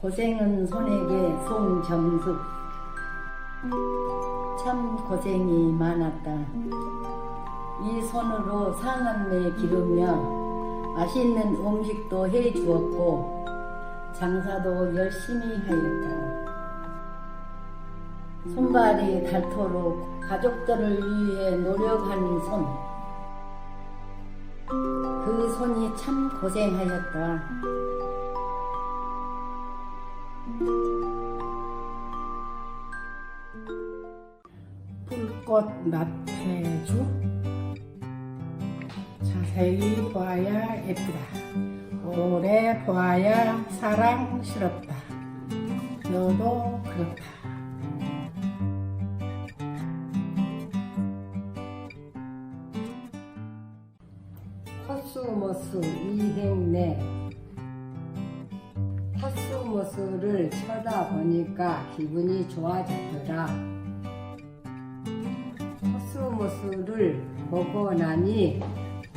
고생은 손에게 송정숙 참 고생이 많았다. 이 손으로 상한매 기르며 맛있는 음식도 해 주었고 장사도 열심히 하였다. 손발이 닳도록 가족들을 위해 노력한 손. 그 손이 참 고생하였다. 불꽃 나태주 자세히 보아야 예쁘다. 오래 보아야 사랑스럽다. 너도 그렇다. 코스모스 이행내 코스모스를 쳐다보니까 기분이 좋아졌더라. 코스모스를 보고 나니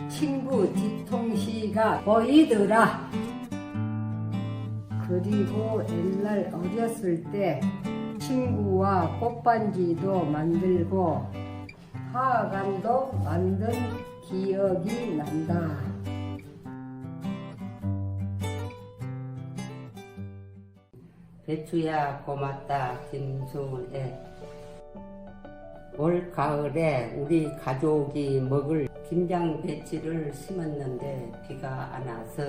친구 뒤통수가 보이더라. 그리고 옛날 어렸을 때 친구와 꽃반지도 만들고 화관도 만든 배추야 고맙다 김수애 올 가을에 우리 가족이 먹을 김장 배치를 심었는데 비가 안 와서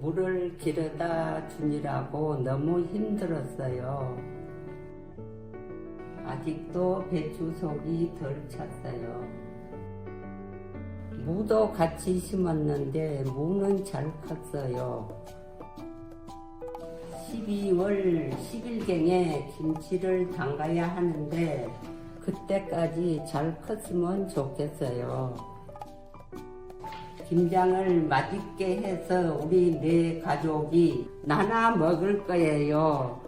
물을 길어다 주니라고 너무 힘들었어요. 아직도 배추 속이 덜 찼어요. 무도 같이 심었는데 무는 잘 컸어요. 12월 10일경에 김치를 담가야 하는데 그때까지 잘 컸으면 좋겠어요. 김장을 맛있게 해서 우리 네 가족이 나눠 먹을 거예요.